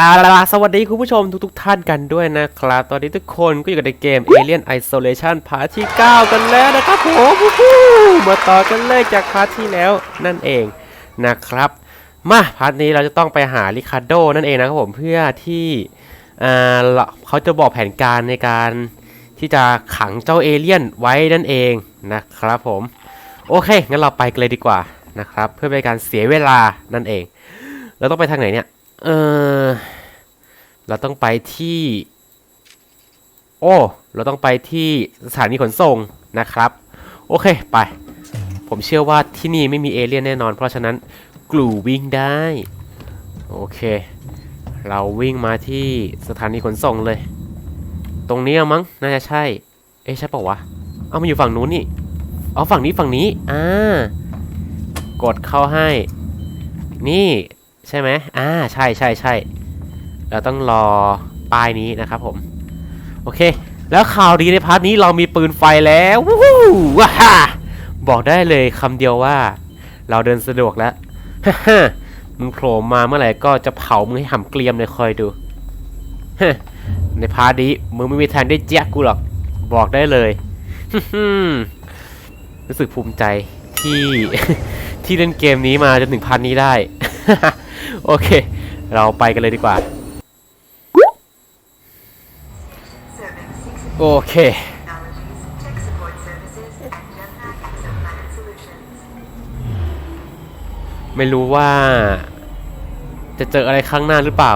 ครับสวัสดีคุณผู้ชมทุกๆท่านกันด้วยนะครับ ตอนนี้ทุกคนก็อยู่กันในเกม Alien Isolation พาร์ทที่ 9 กันแล้วนะครับผมมาต่อกันเลยจากพาร์ทที่แล้วนั่นเองนะครับ มาพาร์ทนี้เราจะต้องไปหาริคาโดนั่นเองนะครับผมเพื่อที่เราเขาจะบอกแผนการในการที่จะขังเจ้าเอเลี่ยนไว้นั่นเองนะครับผมโอเคงั้นเราไปกันเลยดีกว่านะครับ เพื่อเป็นการเสียเวลานั่นเองเราต้องไปทางไหนเนี่ย เออเราต้องไปที่ โอ้ เราต้องไปที่สถานีขนส่งนะครับ โอเคไป ผมเชื่อว่าที่นี่ไม่มีเอเลี่ยนแน่นอน เพราะฉะนั้นกลูวิ่งได้ โอเค เราวิ่งมาที่สถานีขนส่งเลย ตรงนี้มั้ง น่าจะใช่ เอ๊ะใช่ปล่าวะ เอามาอยู่ฝั่งนู้นนี่เอาฝั่งนี้ฝั่งนี้ อ่า กดเข้าให้ นี่ ใช่ไหมอ่าใช่ใช่ใช่เราต้องรอป้ายนี้นะครับผม โอเค แล้วข่าวดีในพาร์ทนี้เรามีปืนไฟแล้ววู้ฮู้ว้าฮ่าบอกได้เลยคำเดียวว่า เราเดินสะดวกแล้วฮ่ามึงโผล่มาเมื่อไหร่ก็จะเผามึงให้ห่ำเกลียมเลยคอยดูฮในพาร์ทนี้มึงไม่มีทางได้แจ๊กกูหรอกบอกได้เลยฮึรู้สึกภูมิใจที่ที่เล่นเกมนี้มาจนถึงพันนี้ได้ โอเค เราไปกันเลยดีกว่า โอเค ไม่รู้ว่า จะเจออะไรข้างหน้าหรือเปล่า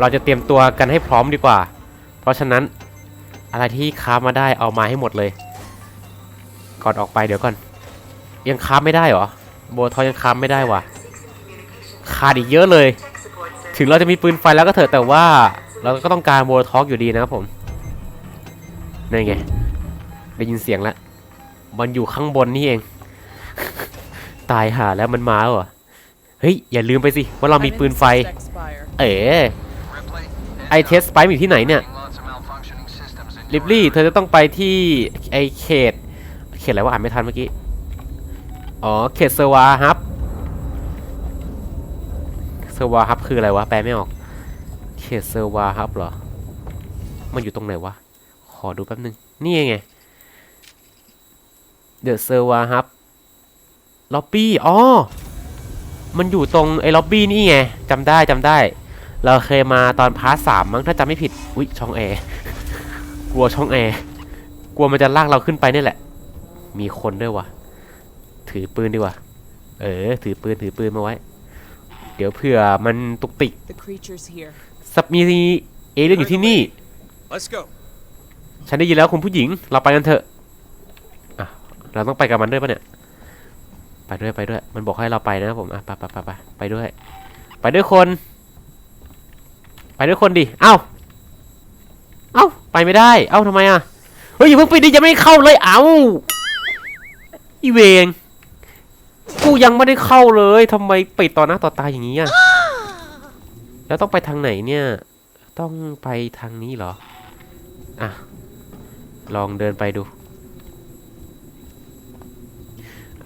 เราจะเตรียมตัวกันให้พร้อมดีกว่า เพราะฉะนั้นอะไรที่ค้ามาได้เอามาให้หมดเลย ก่อนออกไปเดี๋ยวก่อน ยังค้าไม่ได้เหรอโบทอยยังค้าไม่ได้ว่ะ ขาดอีกเยอะเลย ถึงเราจะมีปืนไฟแล้วก็เถอะแต่ว่า เราก็ต้องการโบทอกอยู่ดีนะครับผมนั่นไงได้ยินเสียงแล้วมันอยู่ข้างบนนี่เอง ตายหาแล้วมันมาวเหรอเฮ้ยอย่าลืมไปสิว่าเรามีปืนไฟ เอ๋ไอเทสไปอยู่ที่ไหนเนี่ยลิบลี่เธอจะต้องไปที่ไอเขต เขตอะไรวะอ่านไม่ทันเมื่อกี้ อ๋อ เขตเซวาฮับ เซอร์วาฮับคืออะไรวะ แปลไม่ออก เขตเซอร์วาฮับเหรอ มันอยู่ตรงไหนวะ ขอดูแป๊บนึง นี่ไง เดอะเซอร์วาฮับ ล็อบบี้ อ๋อ มันอยู่ตรงไอ้ล็อบบี้นี่ไงจำได้จำได้ เราเคยมาตอนพาร์ทสามมั้งถ้าจำไม่ผิด อุ๊ย ช่องแอร์ กลัวช่องแอร์ กลัวมันจะลากเราขึ้นไปนี่แหละ มีคนด้วยวะถือปืนดีกว่า เออ ถือปืน ถือปืนมาไว้ เดี๋ยวเผื่อมันตุกติก The creature's here. สับมีเอเลี่ยนอยู่ที่นี่ Let's go. ฉันได้ยินแล้วคุณผู้หญิง เราไปกันเถอะอะเราต้องไปกับมันด้วยปะเนี่ย ไปด้วยไปด้วย มันบอกให้เราไปนะครับผมอะไปไปไปไปไปด้วย ไปด้วยคน ไปด้วยคนดิ เอ้า เอ้า ไปไม่ได้ เอ้าทำไมอะ เฮ้ยอย่าเพิ่งไปดิยังไม่ได้เข้าเลย เอ้า อีเวง กูยังไม่ได้เข้าเลยทำไมปิดต่อหน้าต่อตาอย่างนี้อะแล้วต้องไปทางไหนเนี่ย ต้องไปทางนี้เหรอ อะ ลองเดินไปดู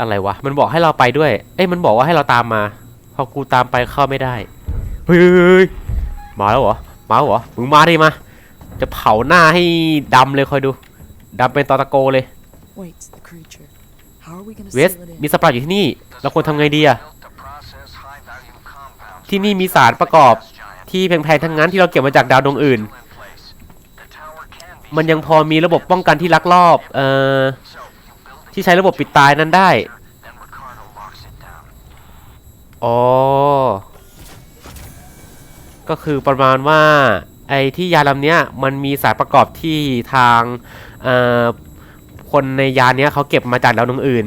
อะไรวะ มันบอกให้เราไปด้วย เอ้ย มันบอกว่าให้เราตามมา พอกูตามไปเข้าไม่ได้ เฮ้ยเฮ้ยเฮ้ยมาแล้วเหรอ มาแล้วเหรอ มึงมาดิมา จะเผาหน้าให้ดำเลยคอยดู ดำเป็นตอตะโกเลย Wait, the creature. How are we gonna เวส seal it มี in? สปราอยู่ที่นี่ เราควรทำไงดีอะที่นี่มีสารประกอบที่แพงๆทั้งนั้นที่เราเก็บมาจากดาวดวงอื่น มันยังพอมีระบบป้องกันที่ลักลอบ เอ่อ ที่ใช้ระบบปิดตายนั้นได้ อ๋อ ก็คือประมาณว่า ไอ้ที่ยานลำเนี้ยมันมีสารประกอบที่ทาง เอ่อ คนในยานเนี้ยเขาเก็บมาจากดาวดวงอื่น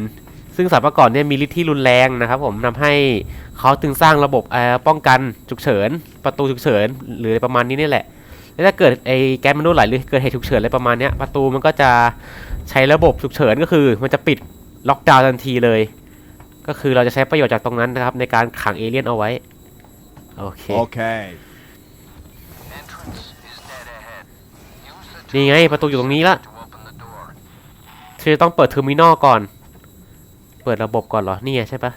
ซึ่งสารประกอบเนี่ยมีฤทธิ์ที่รุนแรงนะครับผมทำให้เขาถึงสร้างระบบเอ่อป้องกันฉุกเฉิน ประตูฉุกเฉิน หรืออะไรประมาณนี้นี่แหละแล้วถ้าเกิดไอ้แก๊สมนุษย์ไหลหรือเกิดเหตุฉุกเฉินอะไรประมาณเนี้ยประตูมันก็จะใช้ระบบฉุกเฉินก็คือ มันจะปิดล็อกดาวน์ทันทีเลย ก็คือเราจะใช้ประโยชน์จากตรงนั้นนะครับ ในการขังเอเลี่ยนเอาไว้ โอเค Okay. นี่ไงประตูอยู่ตรงนี้ละเธอต้องเปิดเทอร์มินอลก่อน เปิดระบบก่อนเหรอ นี่ใช่ปะ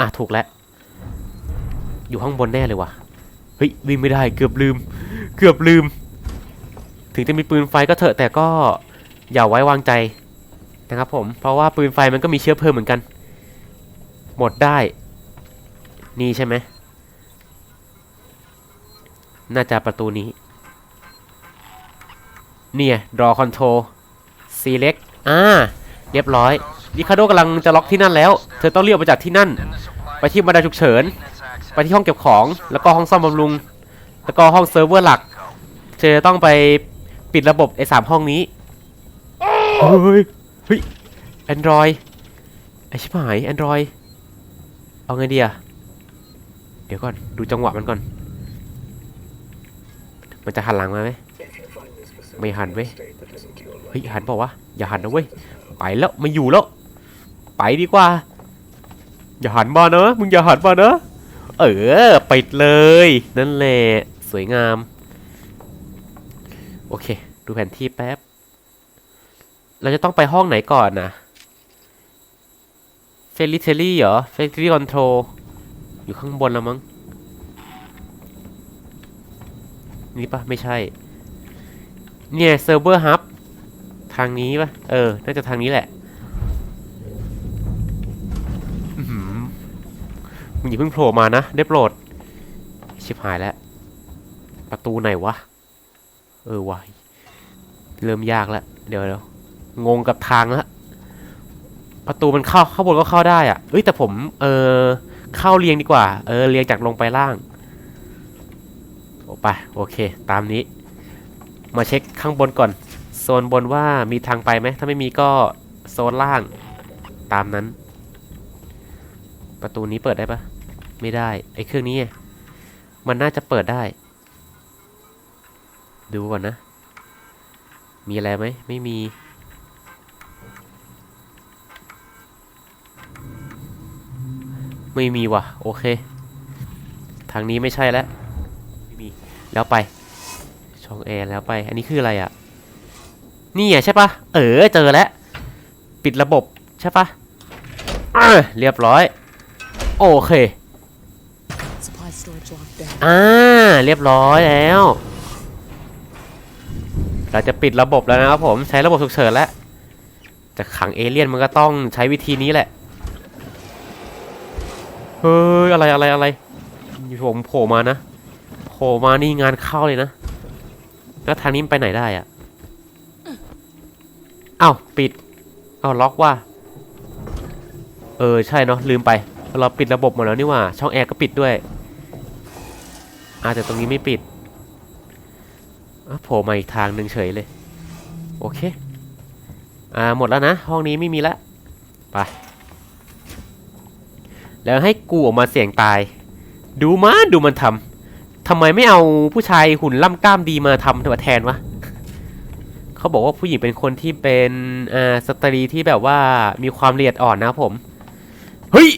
อะถูกแล้ว อยู่ข้างบนแน่เลยวะเฮ้ยฮ้ยวิ่งไม่ได้เกือบลืม เกือบลืม ถึงจะมีปืนไฟก็เถอะแต่ก็อย่าไว้วางใจนะครับผม เพราะว่าปืนไฟมันก็มีเชื้อเพลิงเหมือนกัน หมดได้ นี่ใช่ไหม น่าจะประตูนี้ เนี่ย draw control select อ่า เรียบร้อย ลิคาโดกำลังจะล็อกที่นั่นแล้ว เธอต้องเรียกมาจากที่นั่น ไปที่บันไดฉุกเฉิน ไปที่ห้องเก็บของ แล้วก็ห้องซ่อมบำรุง แล้วก็ห้องเซิร์ฟเวอร์หลัก เธอต้องไปปิดระบบไอ้สามห้องนี้ เฮ้ย เฮ้ยแอนดรอยไอชิบหายแอนดรอยเอาไงดีอะเดี๋ยวก่อน ดูจังหวะมันก่อน มันจะหันหลังมาไหมไม่หันเว้ย เฮ้ยหันเปล่าวะ อย่าหันนะเว้ย ไปแล้วไม่อยู่แล้ว ไปดีกว่า อย่าหันมาเนอะมึงอย่าหันมาเนอะเออปิดเลย นั่นแหละสวยงาม โอเค ดูแผนที่แป๊บ เราจะต้องไปห้องไหนก่อนนะเฟลิเทอรี่เหรอเฟลิเทอรี่คอนโทรอยู่ข้างบนแล้วมั้งนี่ปะไม่ใช่ เนี่ยเซิร์ฟเวอร์ฮับ ทางนี้ปะเออ น่าจะทางนี้แหละ มึงอย่าเพิ่งโผล่มานะ ได้โปรด ชิบหายแล้ว ประตูไหนวะ เออวะเริ่มยากแล้ว เดี๋ยวเดี๋ยวงงกับทางแล้วประตูมันเข้าเข้าบนก็เข้าได้อะเอ้ยแต่ผม เออเข้าเรียงดีกว่า เออเรียงจากลงไปล่างโอไปโอเค ตามนี้ มาเช็คข้างบนก่อน โซนบนว่ามีทางไปไหมถ้าไม่มีก็โซนล่าง ตามนั้น ประตูนี้เปิดได้ปะ ไม่ได้ ไอ้เครื่องนี้ มันน่าจะเปิดได้ ดูก่อนนะ มีอะไรไหม ไม่มี ไม่มีว่ะ โอเค ทางนี้ไม่ใช่แล้ว ไม่มี แล้วไป ช่องแอร์แล้วไป อันนี้คืออะไรอะ นี่อะใช่ปะเออ เจอแล้ว ปิดระบบใช่ปะอะเรียบร้อย โอเค อ่าเรียบร้อยแล้ว เราจะปิดระบบแล้วนะครับผมใช้ระบบฉุกเฉินแล้วจะขังเอเลี่ยนมันก็ต้องใช้วิธีนี้แหละ เฮ้ยอะไรอะไรอะไรอยู่ผมโผล่มานะโผล่มานี่งานเข้าเลยนะ แล้วทางนี้ไปไหนได้อะเอ้าปิดเอ้าล็อกว่า เออใช่เนาะลืมไป เราปิดระบบหมดแล้วนี่ว่า ช่องแอร์ก็ปิดด้วย อาแต่ตรงนี้ไม่ปิดอะโผล่มาอีกทางหนึ่งเฉยเลย โอเค อ่าหมดแล้วนะ ห้องนี้ไม่มีละไปแล้วให้กูออกมาเสี่ยงตาย ดูมันดูมันทำทำไมไม่เอาผู้ชายหุ่นล่ำกล้ามดีมาทำแทนวะเขาบอกว่าผู้หญิงเป็นคนที่เป็นอ่าสตรีที่แบบว่ามีความละเอียดอ่อนนะผม เฮ้ย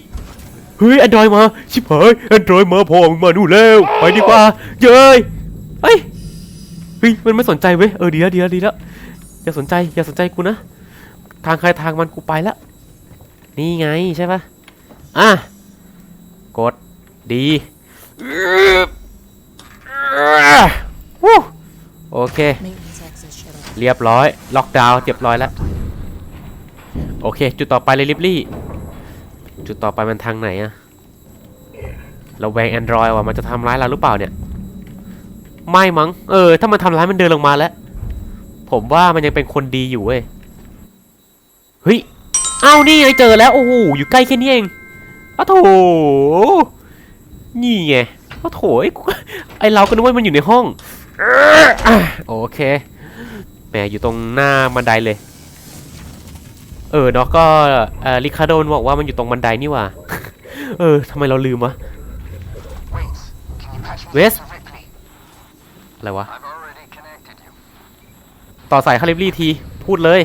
เฮ้ยแอนดรอยมา ชิบหายแอนดรอยมาพอมึงมานู่นแล้ว ไปดีกว่า เย้ยเฮ้ยเฮ้ยมันไม่สนใจเว้ย เออดีแล้วดีแล้วดีแล้วอย่าสนใจอย่าสนใจกูนะ ทางใครทางมันกูไปละนี่ไงใช่ปะอะ กดดีวู้โอเค เรียบร้อย ล็อกดาวน์เรียบร้อยแล้ว โอเค จุดต่อไปเลยลิบลี่ จุดต่อไปมันทางไหนอะเราแวงแอนดรอยว่ะมันจะทำร้ายเราหรือเปล่าเนี่ย ไม่มั้ง เออ ถ้ามันทำร้ายมันเดินลงมาแล้ว ผมว่ามันยังเป็นคนดีอยู่เว้ย เฮ้ย เอ้านี่ไงเจอแล้ว โอ้โห อยู่ใกล้แค่นี้เองอ้าโถ นี่ไงอ้าโถไอ้ไอเราก็นึกว่ามันอยู่ในห้องอะโอเค แหมอยู่ตรงหน้าบันไดเลย เออเนาะก็เอ่อริคาโดนบอกว่ามันอยู่ตรงบันไดนี่ว่าเออทำไมเราลืมวะ Wait, can you patch me Wes? through to Ripley? อะไรวะต่อสายคาริบลี่ทีพูดเลย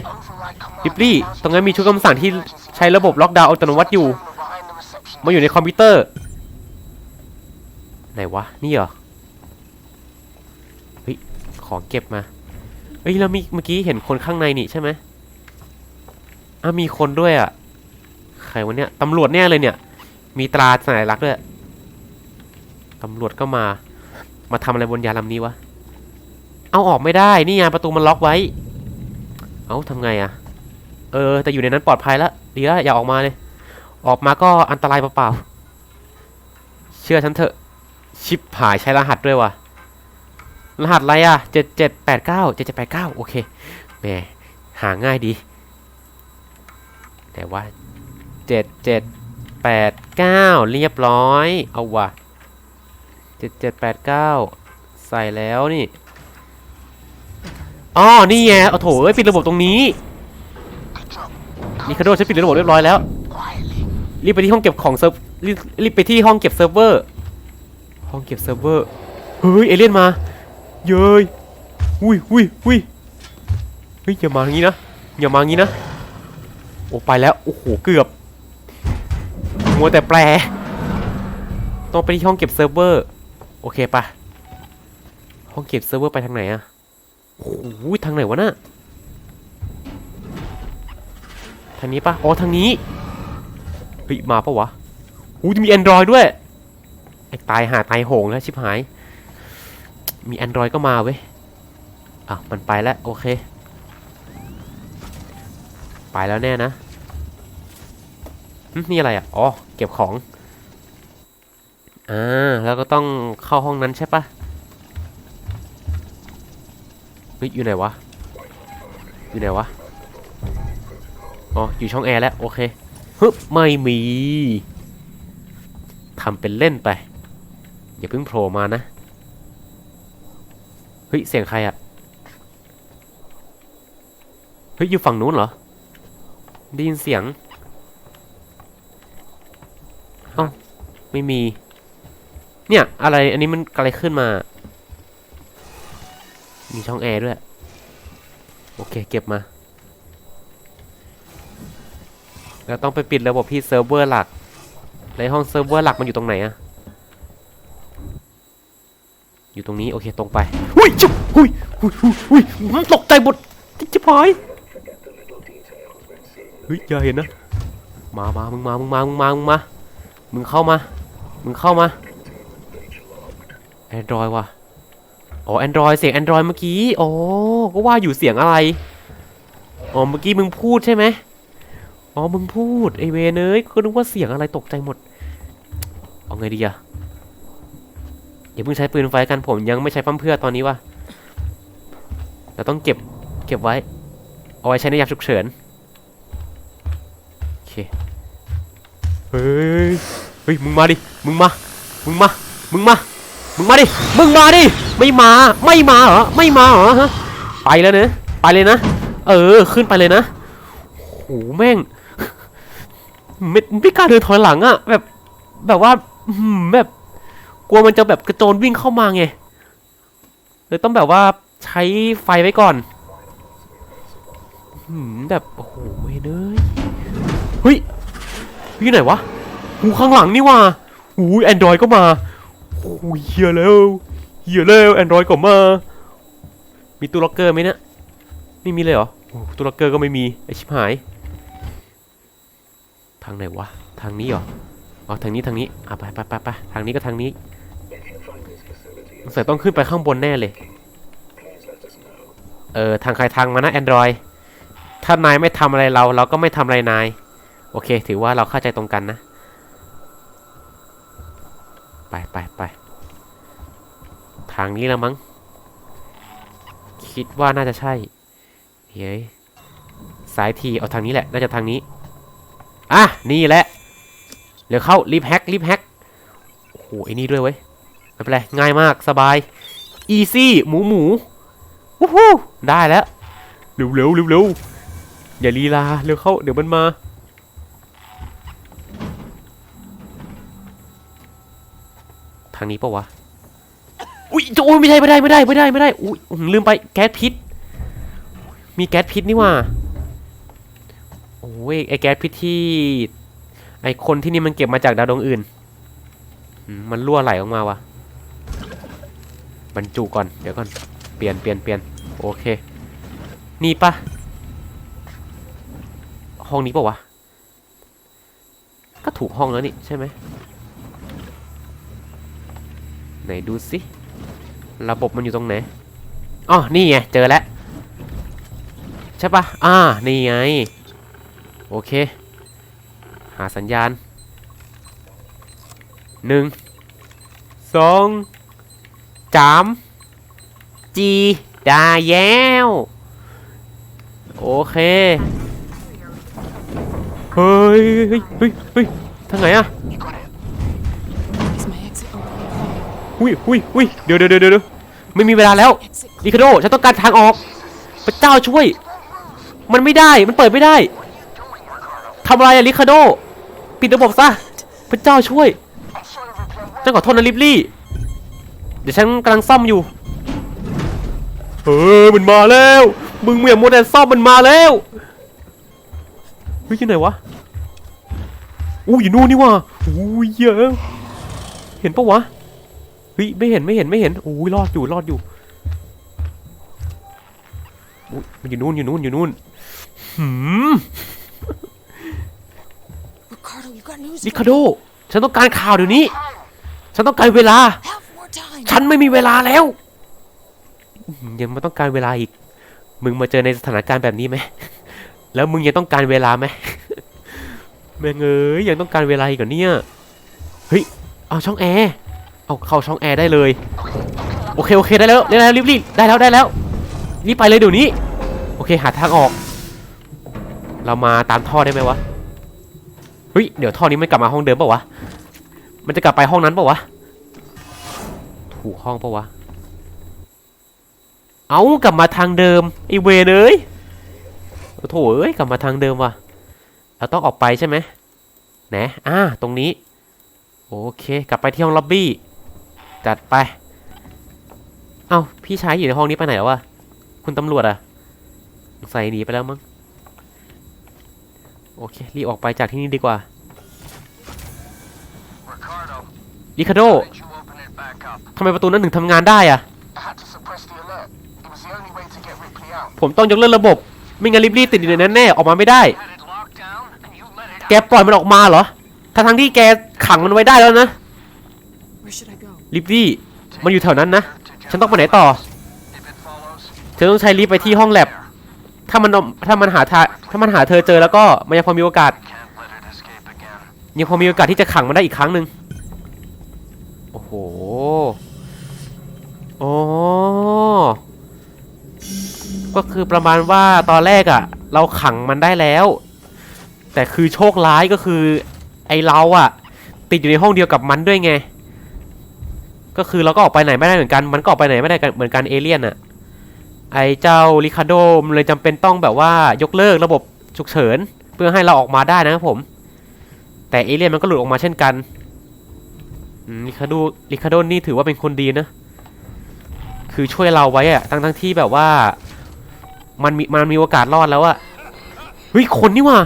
ริบลี่ตรงนั้นมีชุดคำสั่งที่ใช้ระบบล็อกดาวน์อัตโนมัติอยู่มาอยู่ในคอมพิวเตอร์ไหนวะนี่เหรอเฮ้ยของเก็บมาเฮ้ยแล้วมีเมื่อกี้เห็นคนข้างในนี่ใช่ไหม อะมีคนด้วยอะ ใครวะเนี่ยตำรวจแน่เลยเนี่ย มีตราสัญลักษณ์ด้วยตำรวจก็มา มาทำอะไรบนยาลำนี้วะ เอาออกไม่ได้ นี่ไงประตูมันล็อกไว้ เอาทำไงอะเออ แต่อยู่ในนั้นปลอดภัยแล้วดีแล้วอย่าออกมาเลย ออกมาก็อันตรายเปล่าๆ เชื่อฉันเถอะ ชิปหายใช้รหัสด้วยวะรหัสอะไรอะเจ็ดเจ็ดแปดเก้าเจ็ดเจ็ดแปดเก้าโอเค แหม หาง่ายดี แต่ว่าเจ็ดเจ็ดแปดเก้าเรียบร้อย เอาว่ะเจ็ดเจ็ดแปดเก้าใส่แล้วนี่อ๋อนี่ไงเอาโถเอ้ยปิดระบบตรงนี้นี่คาโดฉันปิดระบบเรียบร้อยแล้วรีบไปที่ห้องเก็บของเซิร์ฟรีบรีบไปที่ห้องเก็บเซิร์ฟเวอร์ห้องเก็บเซิร์ฟเวอร์เฮ้ยเอเลี่ยนมาเย้ยอุ้ยอุ้ยอุ้ยเฮ้ยอย่ามาอย่างนี้นะอย่ามาอย่างนี้นะ โอ้ไปแล้ว โอ้โห เกือบ มัวแต่แปล ต้องไปที่ห้องเก็บเซิร์ฟเวอร์ โอเคปะห้องเก็บเซิร์ฟเวอร์ไปทางไหนอะโอ้โหทางไหนวะน่ะ ทางนี้ปะอ๋อ ทางนี้เฮ้ยมาปะวะหูจะมี Android ด้วย ไอ้ตายหาตายโหงแล้วชิบหาย มี Android ก็มาเว้ย อะ มันไปแล้ว โอเค ไปแล้วแน่นะนี่อะไรอะ อ๋อ เก็บของ อ่า แล้วก็ต้องเข้าห้องนั้นใช่ปะเฮ้ยอยู่ไหนวะ อยู่ไหนวะ อ๋อ อยู่ช่องแอร์แล้ว โอเคฮึบไม่มีทำเป็นเล่นไป อย่าเพิ่งโผล่มานะ เฮ้ย เสียงใครอะเฮ้ย อยู่ฝั่งนู้นเหรอ ได้ยินเสียงเอ้าไม่มี เนี่ย อะไร อันนี้มันอะไรขึ้นมา มีช่องแอร์ด้วย โอเค เก็บมา เราต้องไปปิดระบบที่เซิร์ฟเวอร์หลัก ในห้องเซิร์ฟเวอร์หลักมันอยู่ตรงไหนอะอยู่ตรงนี้ โอเค ตรงไป หุ้ยจุ๊บหุ้ยหุ้ยหุ้ยหุ้ยตกใจหมดจิ๊บหาย ฮ้ยอย่าเห็นนะ มามามึงมา มึงมา มึงมา มึงมา มึงเข้ามา มึงเข้ามาแอนดรอยว่ะ อ๋อแอนดรอยเสียงแอนดรอยเมื่อกี้ อ๋อ ก็ว่าอยู่เสียงอะไร อ๋อ เมื่อกี้มึงพูดใช่ไหมอ๋อ มึงพูดไอเวเอ้ยก็นึกว่าเสียงอะไรตกใจหมด เอาไงดีอะอย่าเพิ่งใช้ปืนไฟกันผมยังไม่ใช้พั่มเพื่อตอนนี้ว่ะเราต้องเก็บ เก็บไว้ เอาไว้ใช้ในยามฉุกเฉิน เค เฮ้ย เฮ้ย มึงมาดิ มึงมา มึงมา มึงมา มึงมาดิ มึงมาดิ ไม่มา ไม่มาเหรอ ไม่มาเหรอฮะ ไปแล้วเนะ ไปเลยนะ เออ ขึ้นไปเลยนะโหแม่งไม่ไม่กล้าเดินถอยหลังอะแบบ แบบว่าแบบกลัวมันจะแบบกระโจนวิ่งเข้ามาไงเลยต้องแบบว่าใช้ไฟไว้ก่อนหือแบบโอ้โหเว้เนย เฮ้ยอยู่ไหนวะหูข้างหลังนี่ว่าหูแอนดรอยก็มาโอ้ยเฮียแล้วเฮียแล้วแอนดรอยก็มา มีตู้ล็อกเกอร์ไหมเนี่ยไม่มีเลยเหรอตู้ล็อกเกอร์ก็ไม่มีไอชิบหาย ทางไหนวะ ทางนี้เหรออ๋อทางนี้ทางนี้อะไปไปไปไปทางนี้ก็ทางนี้สงสัยต้องขึ้นไปข้างบนแน่เลย เออทางใครทางมานะแอนดรอยถ้านายไม่ทำอะไรเราเราก็ไม่ทำอะไรนาย โอเค ถือว่าเราเข้าใจตรงกันนะ ไปไปไปทางนี้แล้วมั้ง คิดว่าน่าจะใช่ เฮ้ย สายทีเอาทางนี้แหละ น่าจะทางนี้ อะ นี่แหละ เดี๋ยวเข้ารีบแฮกรีบแฮกโอ้โหไอ้นี่ด้วยเว้ยไม่เป็นไร ง่ายมาก สบาย อีซี่ หมูหมูวู้ฮู้ได้แล้ว เร็วเร็วเร็วเร็วอย่าลีลา เร็วเข้า เดี๋ยวมันมา ทางนี้ปะวะ อุ้ยโอ้ยไม่ใช่ไม่ได้ไม่ได้ไม่ได้ไม่ได้อุ้ยอื้อหือลืมไปแก๊สพิษ มีแก๊สพิษนี่ว่าโอ้ยไอแก๊สพิษที่ไอคนที่นี่มันเก็บมาจากดาวดวงอื่นมมันรั่วไหลออกมาวะบรรจุก่อนเดี๋ยวก่อนเปลี่ยนเปลี่ยนเปลี่ยนโอเค นี่ปะห้องนี้ปะวะ ก็ถูกห้องแล้วนี่ใช่ไหม ไหนดูสิระบบมันอยู่ตรงไหนอ๋อนี่ไงเจอแล้วใช่ปะอ่านี่ไงโอเค หาสัญญาณหนึ่งสองสามจีได้แล้วโอเคเฮ้ยเฮ้ยเฮ้ยเฮ้ยทางไหนอะ หุยหุยหุยเดี๋ยวเดี๋ยวเดี๋ยวเดี๋ยวไม่มีเวลาแล้วลิคาโดฉันต้องการทางออก พระเจ้าช่วย มันไม่ได้มันเปิดไม่ได้ทำอะไรอะลิคาโดปิดระบบซะพระเจ้าช่วยฉันขอโทษนะลิบลี่ เดี๋ยวฉันกำลังซ่อมอยู่เฮ้ยมันมาแล้ว มึงเมียโมเดลซ่อมมันมาแล้วเฮ้ยอยู่ไหนวะอู้อยู่นู่นนี่ว่ะอู้ยเยอะ เห็นปะวะ ฮ้ยไม่เห็นไม่เห็นไม่เห็นอู้ยรอดอยู่รอดอยู่อุ๊ยมันอยู่นู่นอยู่นู่นอยู่นู่นหืม Ricardo, you got news? ลิคาโดฉันต้องการข่าวเดี๋ยวนี้ ฉันต้องการเวลา Have more time. ฉันไม่มีเวลาแล้วอื้อหือยังไม่ต้องการเวลาอีก มึงมาเจอในสถานการณ์แบบนี้ไหม แล้วมึงยังต้องการเวลาไหมแม่งเอ้ยยังต้องการเวลาอีกเหรอเนี่ย เฮ้ย เอาช่องแอร์ เอาเข้าช่องแอร์ได้เลย โอเคโอเคได้แล้วได้แล้วรีบรีบได้แล้วได้แล้วรีบไปเลยเดี๋ยวนี้ โอเคหาทางออก เรามาตามท่อได้ไหมวะเฮ้ยเดี๋ยวท่อนี้ไม่กลับมาห้องเดิมปล่าวะมันจะกลับไปห้องนั้นปล่าวะถูกห้องปะวะเอากลับมาทางเดิมไอเวเอ้ยโถเอ้ยกลับมาทางเดิมว่ะเราต้องออกไปใช่ไหมไหนอ่าตรงนี้ โอเค กลับไปที่ห้องล็อบบี้ จัดไป เอ้า พี่ชายอยู่ในห้องนี้ไปไหนแล้ววะ คุณตำรวจอะใส่หนีไปแล้วมั้ง โอเค รีบออกไปจากที่นี่ดีกว่า Ricardo, ลิคาโด how did you open it back up? ทำไมประตูนั้นถึงทำงานได้อะ I had to suppress the alert. It was the only way to get Ripley out. ผมต้องยกเลิกระบบ ไม่งั้นลิบลี่ติดอยู่ในนั้นแน่ ออกมาไม่ได้ Had it locked down, and you let it แกปล่อยมันออกมาเหรอ ทั้งทั้งๆที่แกขังมันไว้ได้แล้วนะ ลิบลี่มันอยู่แถวนั้นนะ ฉันต้องไปไหนต่อ If it follows, เธอต้องใช้ลิฟต์ไปที่ห้องแลบ ถ้ามันเอาถ้ามันหาทาถ้ามันหาเธอเจอแล้วก็มันยังพอมีโอกาส can't let it escape again. ยังพอมีโอกาสที่จะขังมันได้อีกครั้งหนึ่งโอ้โหโอ้ก็คือประมาณว่าตอนแรกอะ่ะ เราขังมันได้แล้ว แต่คือโชคร้ายก็คือ ไอเราอะ่ะ ติดอยู่ในห้องเดียวกับมันด้วยไง ก็คือเราก็ออกไปไหนไม่ได้เหมือนกัน มันก็ออกไปไหนไม่ได้เหมือนกันเอเลี่ยนอะ่ะไอเจ้าริคาโดมเลยจำเป็นต้องแบบว่ายกเลิกระบบฉุกเฉิน เพื่อให้เราออกมาได้นะครับผม แต่เอเลี่ยนมันก็หลุดออกมาเช่นกันลิคาโดลิคาโดนี่ถือว่าเป็นคนดีนะ คือช่วยเราไว้อะทั้งทั้งที่แบบว่า มันมีมันมีโอกาสรอดแล้วอะเฮ้ยคนนี่ว่ะ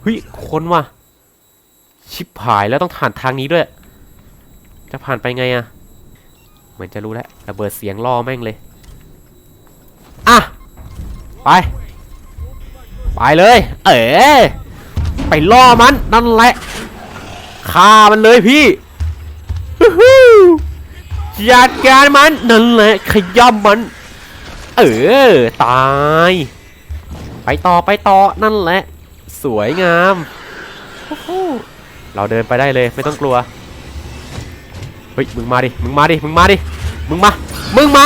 เฮ้ยคนว่ะชิบหายแล้วต้องผ่านทางนี้ด้วย จะผ่านไปไงอะเหมือนจะรู้แล้วระเบิดเสียงล่อแม่งเลย อะ ไป ไปเลย เอ๋ไปล่อมันนั่นแหละฆ่ามันเลยพี่ฮู้ฮู้จัดการมันนั่นแหละขย้ำมัน เออ ตาย ไปต่อไปต่อนั่นแหละ สวยงาม เราเดินไปได้เลยไม่ต้องกลัว ฮ้ยมึงมาดิมึงมาดิมึงมาดิมึงมามึงมา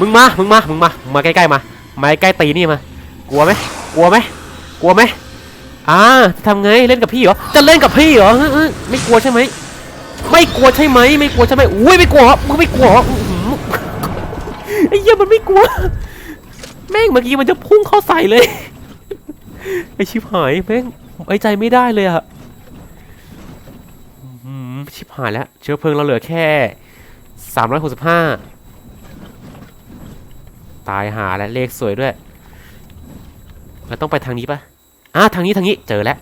มึงมามึงมามึงมามาใกล้ๆมามาใกล้ตีนี่มากลัวไหมกลัวไหมกลัวไหมอ่าทำไงเล่นกับพี่เหรอจะเล่นกับพี่เหรอเออเออไม่กลัวใช่ไหมไม่กลัวใช่ไหมไม่กลัวใช่ไหมอุ้ยไม่กลัวมึงไม่กลัวไอ้เหี้ยมันไม่กลัวแม่งเมื่อกี้มันจะพุ่งเข้าใส่เลยไอชิบหายแม่งไว้ใจไม่ได้เลยอะ ชิบหายแล้ว เชื้อเพลิงเราเหลือแค่สามร้อยหกสิบห้าตายหาแล้วเลขสวยด้วยเราต้องไปทางนี้ปะอะทางนี้ทางนี้เจอแล้ว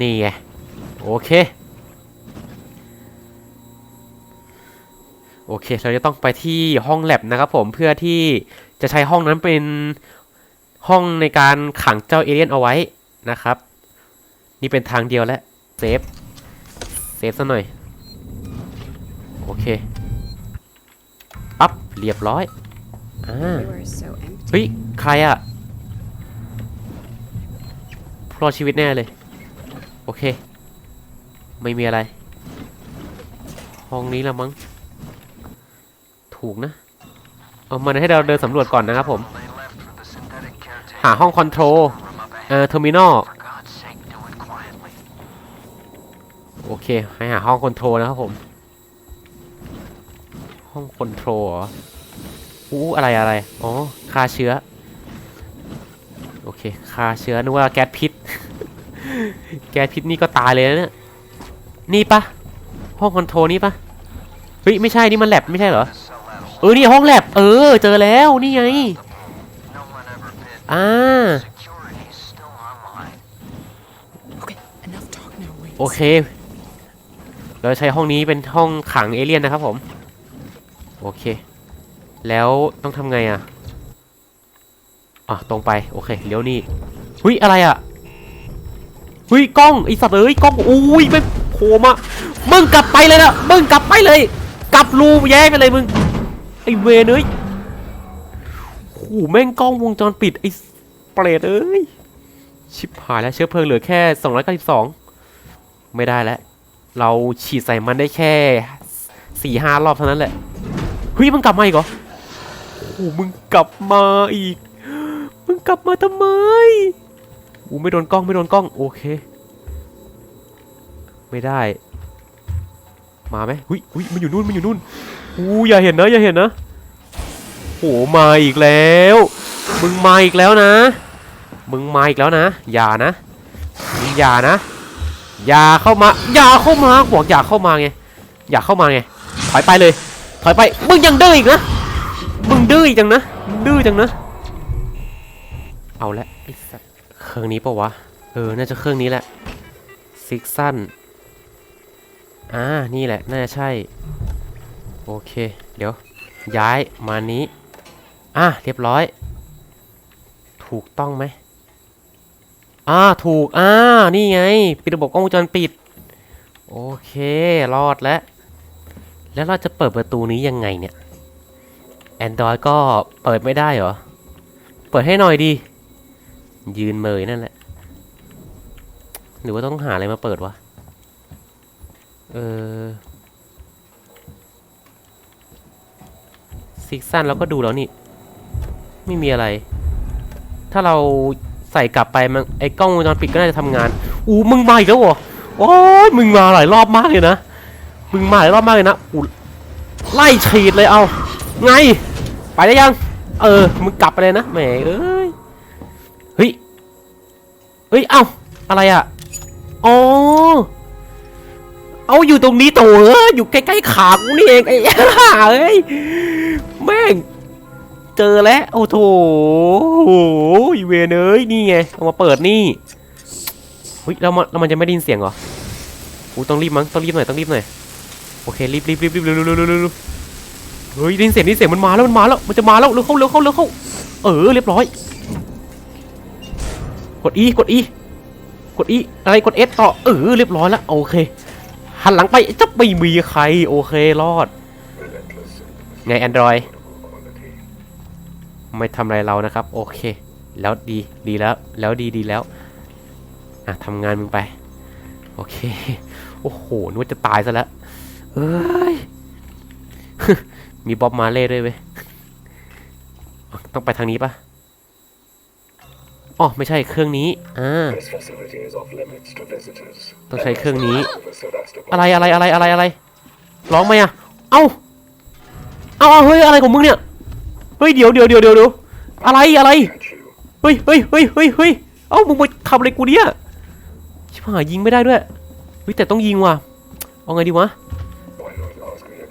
นี่ไง โอเค โอเค เราจะต้องไปที่ห้องแลบนะครับผมเพื่อที่จะใช้ห้องนั้นเป็นห้องในการขังเจ้าเอเลี่ยนเอาไว้นะครับ นี่เป็นทางเดียวแล้วเซฟ เซฟซะหน่อย โอเค ปั๊บ เรียบร้อย อ่า Everywhere is so empty. เฮ้ย ใครอะรอดชีวิตแน่เลย โอเค ไม่มีอะไร ห้องนี้ละมั้ง ถูกนะ เอามันให้เราเดินสำรวจก่อนนะครับผม They left for the synthetic caretaker หาห้องคอนโทรล room up ahead. เอ่อเทอร์มินอล โอเคให้หาห้องคอนโทรลนะครับผม ห้องคอนโทรลเหรออู้อะไรอะไร อ๋อฆ่าเชื้อ โอเคฆ่าเชื้อนึกว่าแก๊สพิษ แก๊สพิษนี่ก็ตายเลยนะเนี่ย นี่ปะห้องคอนโทรลนี่ปะเฮ้ยไม่ใช่นี่มันแลบไม่ใช่เหรอ The cell had a เออนี่ห้องแลบเออ เจอแล้วนี่ไง No one ever bid. อ่า Security's still online. Okay, enough talk now. Wait. โอเค เราใช้ห้องนี้เป็นห้องขังเอเลี่ยนนะครับผม โอเค แล้วต้องทำไงอะอะตรงไป โอเค เลี้ยวนี่หุยอะไรอะหุยกล้องไอสัตว์เอ้ยกล้องอุ้ยไปโผล่มามึงกลับไปเลยนะมึงกลับไปเลย กลับรูแย้ไปเลยมึงไอเวเอ้ยโอ้แม่งกล้องวงจรปิดไอเปรตเอ้ยชิบหายแล้วเชื้อเพลิงเหลือแค่ 292 ไม่ได้แล้ว เราฉีดใส่มันได้แค่สี่ห้ารอบเท่านั้นแหละเฮ้ยมึงกลับมาอีกเหรอโอ้มึงกลับมาอีก มึงกลับมาทำไมอูไม่โดนกล้องไม่โดนกล้องโอเค ไม่ได้ มาไหมหุยหุยมันอยู่นู่นมันอยู่นู่นอู้อย่าเห็นนะอย่าเห็นนะโหมาอีกแล้ว มึงมาอีกแล้วนะ มึงมาอีกแล้วนะ อย่านะมึงอย่านะ อย่าเข้ามา อย่าเข้ามาบอกอย่าเข้ามาไง อย่าเข้ามาไง ถอยไปเลย ถอยไป มึงยังดื้ออีกนะ มึงดื้ออีกจังนะ ดื้อจังนะ เอาละไอ้สัตว์เครื่องนี้ปะวะ เออ น่าจะเครื่องนี้แหละ ซิกซันอ่า นี่แหละ น่าจะใช่ โอเค เดี๋ยว ย้ายมานี้ อะ เรียบร้อย ถูกต้องไหม อ่าถูก อ่า นี่ไง ปิดระบบกล้องวงจรปิด โอเค รอดแล้ว แล้วเราจะเปิดประตูนี้ยังไงเนี่ย Android ก็เปิดไม่ได้เหรอ เปิดให้หน่อยดี ยืนเมยนั่นแหละ หรือว่าต้องหาอะไรมาเปิดวะ เออซิกซันเราก็ดูแล้วนี่ ไม่มีอะไร ถ้าเรา ใส่กลับไปมันไอ้กล้องวงจรปิดก็น่าจะทำงาน อู้มึงมาอีกแล้วเหรอโอ้ยมึงมาหลายรอบมากเลยนะ มึงมาหลายรอบมากเลยนะอู้ไล่ฉีดเลยเอา ไง ไปได้ยัง เออ มึงกลับไปเลยนะแหมเอ้ย เฮ้ย เฮ้ย เอ้า อะไรอะ อ๋อ เอาอยู่ตรงนี้โถเอ้ยอยู่ใกล้ๆขากูนี่เองไอ้ห่าเอ้ย แม่ง เจอแล้ว โอ้โถอีเวนเอ้ยนี่ไง เอามาเปิดนี่เฮ้ยแล้วมันแล้วมันจะไม่ได้ยินเสียงเหรออู้ต้องรีบมั้ง ต้องรีบหน่อย ต้องรีบหน่อย โอเค รีบรีบรีบรีบเร็วเร็วเร็วเร็วเฮ้ยได้ยินเสียงได้ยินเสียงมันมาแล้ว มันมาแล้ว มันจะมาแล้ว เร็วเข้า เร็วเข้า เร็วเข้า เออ เรียบร้อย กด E กด E กด E อะไร กด S ต่อ เออ เรียบร้อยแล้ว โอเค หันหลังไปจะไม่มีใคร โอเค รอด ไง Android ไม่ทำอะไรเรานะครับ โอเค แล้วดีดีแล้ว แล้วดีดีแล้วอะทำงานมึงไป โอเค โอ้โหนึกว่าจะตายซะแล้วเอ้ยมีบ๊อบมาเล่ด้วยเว้ยต้องไปทางนี้ปะอ๋อไม่ใช่เครื่องนี้อ่าต้องใช้เครื่องนี้ อะไรอะไรอะไรอะไรอะไรร้องไหมอะเอ้าเอาเอาเฮ้ยอะไรของมึงเนี่ย เฮ้ยเดี๋ยวเดี๋ยวเดี๋ยวเดี๋ยวเดี๋ยวอะไรอะไรเฮ้ยเฮ้ยเฮ้ยเฮ้ยเฮ้ยเอ้ามึงมาทำอะไรกูเนี่ยชิบหายยิงไม่ได้ด้วยเฮ้ยแต่ต้องยิงว่ะเอาไงดีวะ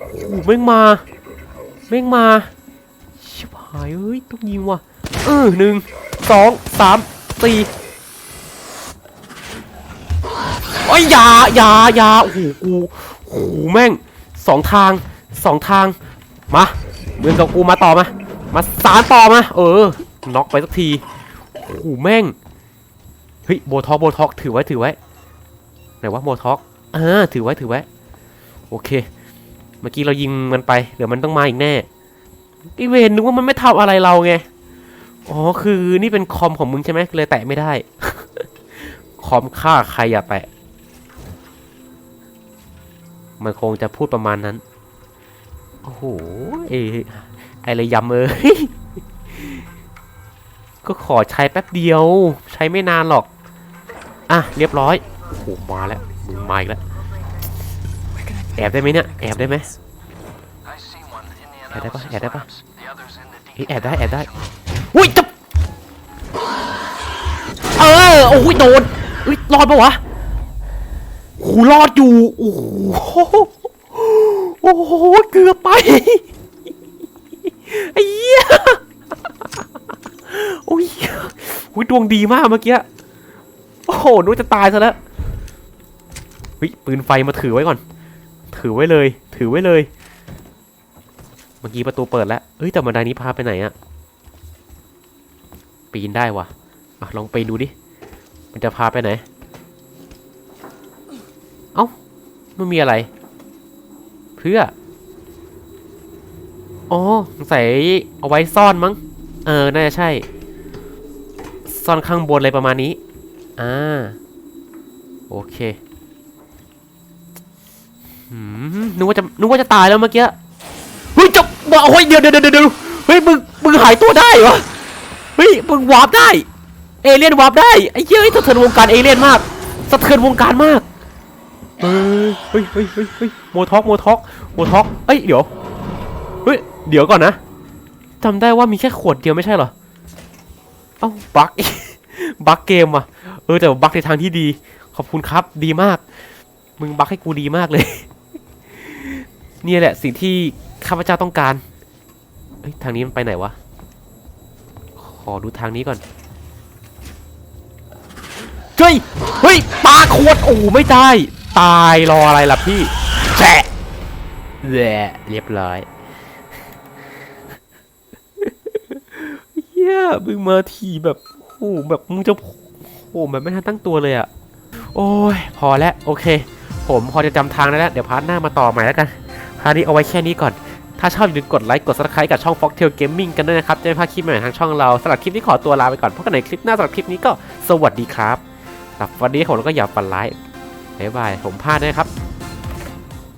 โอ้แม่งมาแม่งมาชิบหายเฮ้ยต้องยิงว่ะเออหนึ่งสองสามสี่โอ้ยยายายาโอ้โหกูโอ้โหแม่งสองทางสองทางมาเมืองกับกูมาต่อมา มาสารต่อมา เออ น็อกไปสักทีโอ้โหแม่ง เฮ้ย โบท็อกโบท็อกถือไว้ถือไว้ ไหนว่าโบท็อกอ่าถือไว้ถือไว้ โอเค เมื่อกี้เรายิงมันไป เดี๋ยวมันต้องมาอีกแน่ไอเวนนึกว่ามันไม่ทำอะไรเราไง อ๋อ คือนี่เป็นคอมของมึงใช่ไหมเลยแตะไม่ได้ คอมฆ่าใครอย่าแตะ มันคงจะพูดประมาณนั้น โอ้โหไอ ไระยำเอ้ยก็ขอใช้แป๊บเดียว ใช้ไม่นานหรอก อะ เรียบร้อยโอ้มาแล้วมึงมาอีกแล้วแอบได้ไหมเนี่ยแอบได้ไหมแอบได้ปะแอบได้ปะเฮ้แอบได้แอบได้อุ้ยจับเออโอ้ยโดนอุ้ยรอดปะวะโอ้โหรอดอยู่โอ้โหโอ้โหเกือบไป ไอ้เหี้ยโอ้ยอุ้ยดวงดีมากเมื่อกี้ โอ้โหนึกว่าจะตายซะแล้วเฮ้ยปืนไฟมาถือไว้ก่อน ถือไว้เลย ถือไว้เลย เมื่อกี้ประตูเปิดแล้วเฮ้ยแต่บันไดนี้พาไปไหนอะปีนได้วะอะลองไปนดูดิ มันจะพาไปไหน เอ้าไม่มีอะไร เพื่อ อ๋อสงสัยเอาไว้ซ่อนมั้ง เออ น่าจะใช่ ซ่อนข้างบนอะไรประมาณนี้ อ่า โอเคนึกว่าจะนึกว่าจะตายแล้วเมื่อกี้ เฮ้ยจะว่าโอ้ยเดี๋ยวเดี๋ยวเดี๋ยวเดียวเฮ้ยมึงมึงหายตัวได้เหรอ เฮ้ยมึงวาร์ปได้ เอเลี่ยนวาร์ปได้ไอ้เหี้ยเฮ้สะเทือนวงการเอเลี่ยนมาก สะเทือนวงการมากเฮ้ยเฮ้ยเฮ้ยเฮ้ยเฮ้ยโมท็อกโมท็อกโมท็อกเอ้ยเดี๋ยว เฮ้ย เดี๋ยวก่อนนะจำได้ว่ามีแค่ขวดเดียวไม่ใช่เหรอ เอ้าบั๊กบั๊กเกมว่ะ เออแต่บั๊กในทางที่ดี ขอบคุณครับ ดีมาก มึงบั๊กให้กูดีมากเลยเนี่ยแหละสิ่งที่ข้าพเจ้าต้องการเอ้ยทางนี้มันไปไหนวะ ขอดูทางนี้ก่อน เฮ้ย เฮ้ยปลาขวดโอ้ไม่ได้ ตายรออะไรล่ะพี่แฉะเรียบร้อย เฮี ยมึงมาทีแบบโอ้โหแบบมึงจะโอ้โหแบบไม่ทันตั้งตัวเลยอะโอ้ยพอแล้วโอเค ผมพอจะจำทางได้แล้ว เดี๋ยวพาร์ทหน้ามาต่อใหม่แล้วกันพาร์ทนี้เอาไว้แค่นี้ก่อน ถ้าชอบอย่าลืมกดไลค์กด subscribe กับช่อง Foxtail Gaming กันด้วยนะครับ จะไม่พลาดคลิปใหม่ทางช่องเราสำหรับคลิปนี้ขอตัวลาไปก่อนพบกันในคลิปหน้าสำหรับคลิปนี้ก็สวัสดีครับสำหรับวันนี้ผมก็อย่าฝันร้ายบ๊ายบายผมพลาดนะครับ